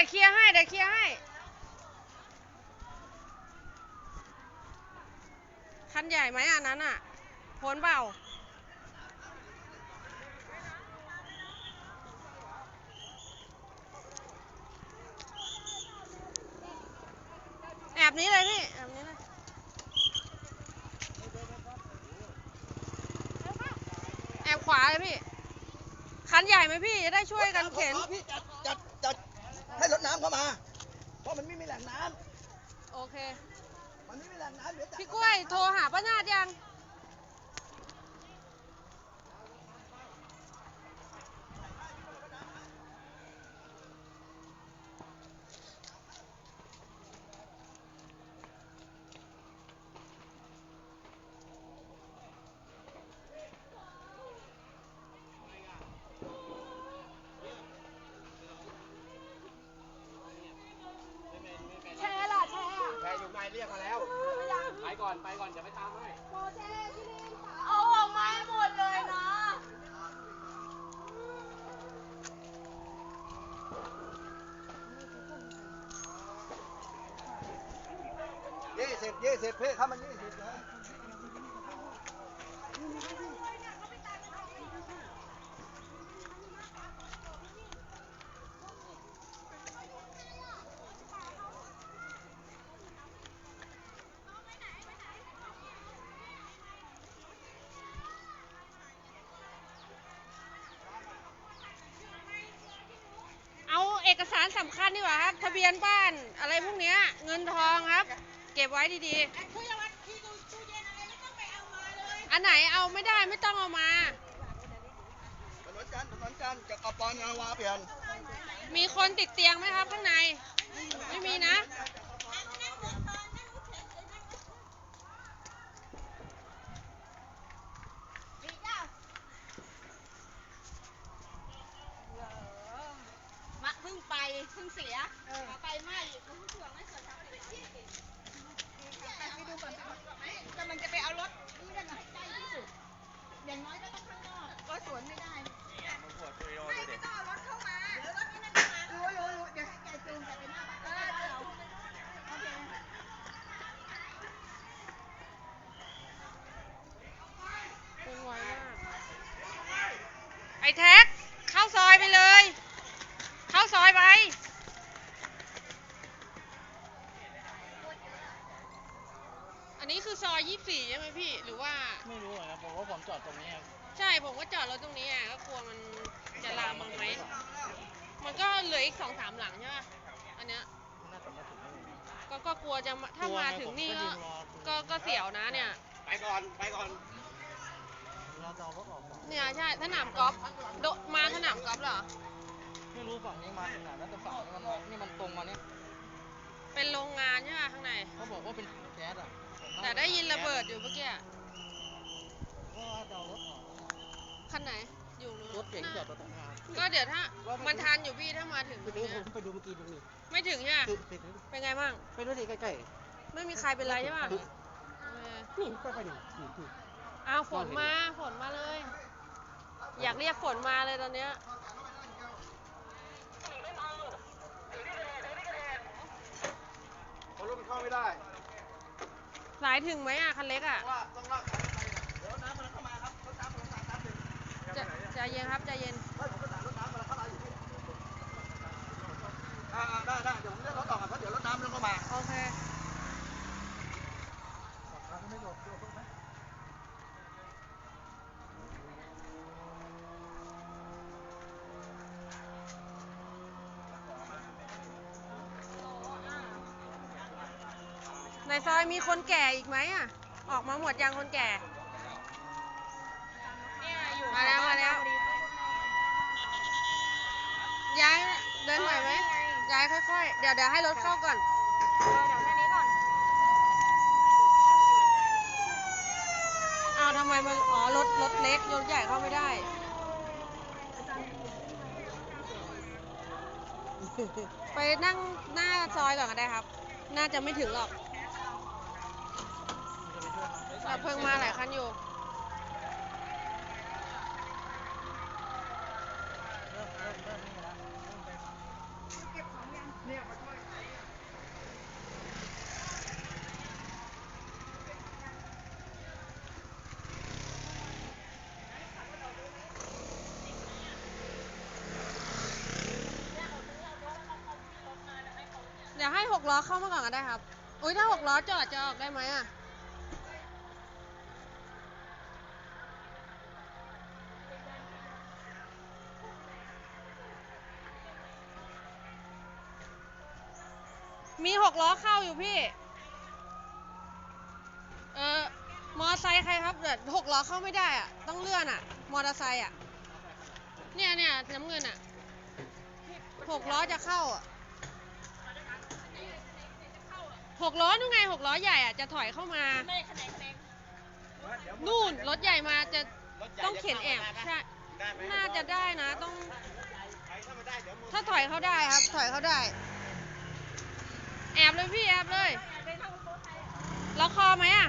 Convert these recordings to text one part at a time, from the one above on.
ดี๋ยวเคลียร์ให้ เดี๋ยวเคลียร์ให้ คันใหญ่ไหมอันนั้นอะพ้นเปล่าแอบนี้เลยพี่แอบนี้เลยแอบขวาเลยพี่ คันใหญ่ไหมพี่ จะได้ช่วยกันเข็น พี่จัด รถน้ำเข้ามา เพราะมันไม่มีแหล่งน้โอเคำมันไม่มีแหล่งน้ำเดี๋ยวจัดพี่กล้วยโทรหาป้านาดยัง แชร์ล่ะแชร์ แพรอยู่ในเรียกมาแล้ว ไป ก่อนไปก่อนจะไปตามให้โมเดลพี่ลิงเอาออกมาให้หมดเลยนะ ยี่สิบยี่สิบเพ่ถ้ามันยี่สิบนะย เอาเอกสารสำคัญดีกว่าครับ ทะเบียนบ้านอะไรพวกเนี้ย เงินทองครับ เก็บไว้ดีๆอันไหนเอาไม่ได้ไม่ต้องเอามา ถนนจันทร์ถนนจันทร์จากอปอนงาวาเปลี่ยนมีคนติดเตียงไหมครับข้างใน ไม่มีนะมะ เพิ่งไปเพิ่งเสียไปไหมเพิ่งเสืองไม่เสือทำไปที่ไปดูก่อนกำลังจะไปเอารถนี่ได้ไหมใกล้ที่สุด อย่างน้อยก็ต้องข้างนอกก็สวนไม่ได้ไม่ไม่ต้องเอารถเข้ามาเดี๋ยวรถนี่นั่นมารู้รู้รู้เดี๋ยวให้แกจูงแกไปหน้าบ้านเออเดี๋ยวโอเคพุ่งไวมากไอ้แท็กเข้าซอยไปเลย เข้าซอยไปอันนี้คือซอยยี่สี่ใช่ไหมพี่หรือว่า ไม่รู้อะครับผมว่าผมจอดตรงนี้ครับใช่ผมก็จอดรถตรงนี้อะก็กลัวมันจะลามมาไหมมันก็เหลืออีกสองสามหลังใช่ป่ะอันเนี้ยน่าจะมาถึงแล้วนี่ก็ก็กลัวจะมาถ้ามาถึงนี่ก็ก็ก็เสียวนะเนี่ย ไปก่อน ไปก่อน รอจอรถออกก่อนเนี่ยใช่สนามกอล์ฟโดมาสนามกอล์ฟเหรอไม่ รู้ฝั่งนี้มาทางไหนแล้วแต่ฝั่งนี้มันมานี่มันตรงมานี่เป็นโรงงานใช่ป่ะข้างใน เขาบอกว่าเป็นถังแก๊สอะแต่ได้ยินระเบิดอยู่เมื่อกี้อะก็ว่าจะเอารถออกคันไหน อยู่รถเก๋งจอดตรงทาง ก็เดี๋ยวถ้ามันทันอยู่พี่ถ้ามาถึงไปดูผมไปดูเมื่อกี้ดูนี่ไม่ถึงใช่ไหมคือไปดูเป็นไงบ้าง ไปดูดิใกล้ไม่มีใครเป็นไรใช่ป่ะเออๆนี่ไปไปดินี่นี่อ้าวฝนมา ฝนมาเลย อยากเรียกฝนมาเลยตอนเนี้ย เพราะรถมันเข้าไม่ได้สายถึงไหมอะคันเล็กอะเพราะว่าต้องลากสายไฟน่ะเดี๋ยวน้ำมันเข้ามาครับรถน้ำมันน้ำน้ำหนึ่งจะ ใจเย็นครับใจเย็นเฮ้ยผมก็สั่งรถน้ำมาเข้ามาอยู่ที่อ่าอ่าได้ได้เดี๋ยวผมเรียกรถออกก่อนเพราะเดี๋ยวรถน้ำมันเข้ามา โอเค ในซอยมีคนแก่อีกไหมอะ ออกมาหมดยังคนแก่มาแล้วมาแล้ว ย้ายเดินไหวไหมย้ายค่อยๆ เดี๋ยวเดี๋ยวให้รถเข้าก่อน อ้าวทำไมมัน อ๋อ รถ รถเล็ก รถใหญ่เข้าไม่ได้ ไปนั่งหน้าซอยก่อนก็ได้ครับ น่าจะไม่ถึงหรอก ดับเพิ่งมาหลายคันอยู่เเดี๋ยวให้หกล้อเข้ามาก่อนก็ได้ครับ อุ้ยถ้าหกล้อจอดจะออกได้ไหมอะ มีหกล้อเข้าอยู่พี่ เออมอไซค์ใครครับเดี๋ยวหกล้อเข้าไม่ได้อะต้องเลื่อนอะมอเตอร์ไซค์อะเนี่ยเนี่ยน้ำเงินอะหกล้อจะเข้าอะหกล้อนู่นไงหกล้อใหญ่อะจะถอยเข้ามา ไม่คะแนนคะแนนนู่นรถใหญ่มาจะต้องเข็นแอบใช่น่าจะได้นะ ต้อง ถ้าถอยเขาได้ครับ ถอยเขาได้ แอบเลยพี่แอบเลยล็อกคอไหมอะ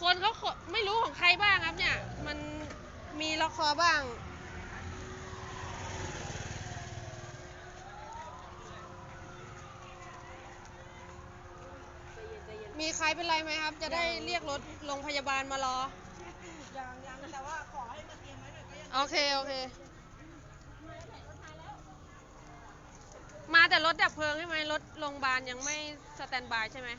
คนเขาขอไม่รู้ของใครบ้างครับเนี่ย มันมีล็อกคอบ้างมีใครเป็นไรไหมครับ จะได้เรียกรถโรงพยาบาลมารอ โอเค โอเค มาแต่รถดับเพลิงใช่ไหมรถโรงพยาบาลยังไม่สแตนบายใช่ไหม